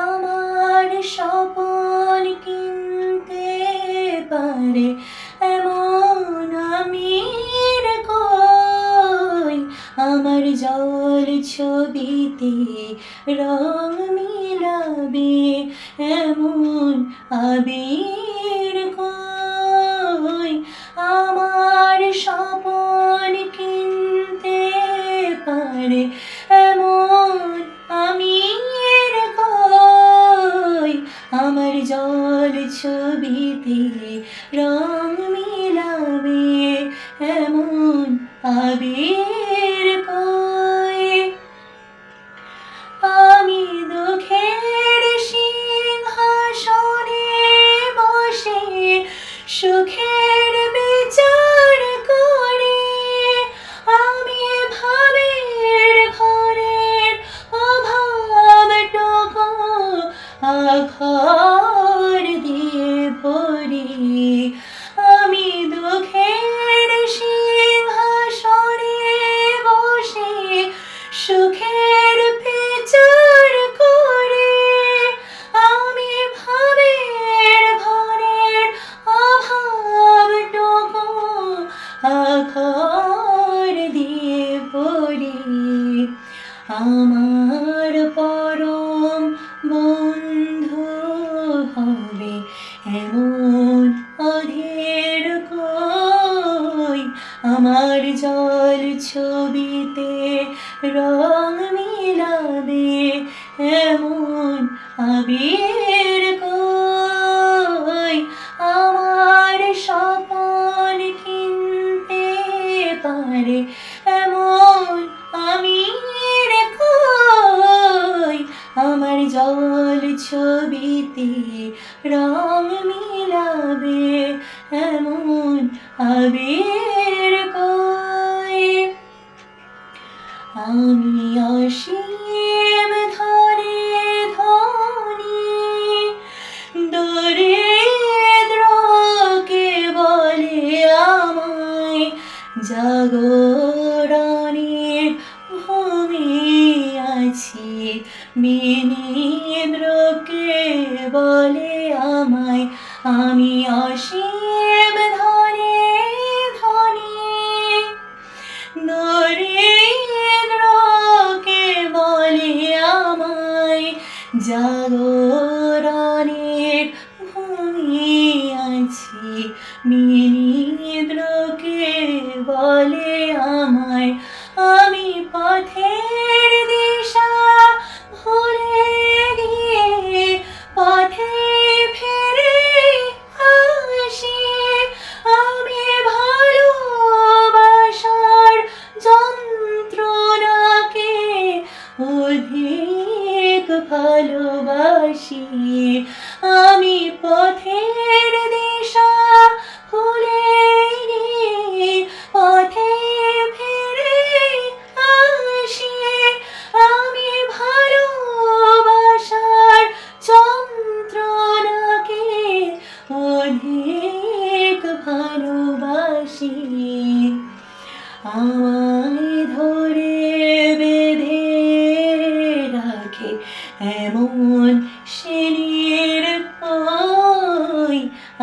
আমার স্বপন কিনতে পারে এমন কই? আমার জল ছবিতে রং মিলাবে এমন আবির ছবিতে রং আমার পরম বন্ধু হবে এমন অধীর কই? আমার জল ছবিতে রং মিলাবে এমন আবির কই? আমার স্বপন কিনতে পারে ছবিতে রং মিলাবে এমন আবির কই আমি অসীম ধরে ধনি, দরিদ্রকে বলে আমায় জাগরণের ভূমি আছি বিনিদ্রকে আমি অসীম ধরে ধনী নরেন্দ্রকে বলে আমায়, জাগরণের ভূমি আছে মিনিদ্রকে বলে আমায়, আমি পথের ভালোবাসি। আমি পথের দিশা ভুলে পথে ফিরে আসি। আমি ভালোবাসার যন্ত্রণাকে অধিক ভালোবাসি।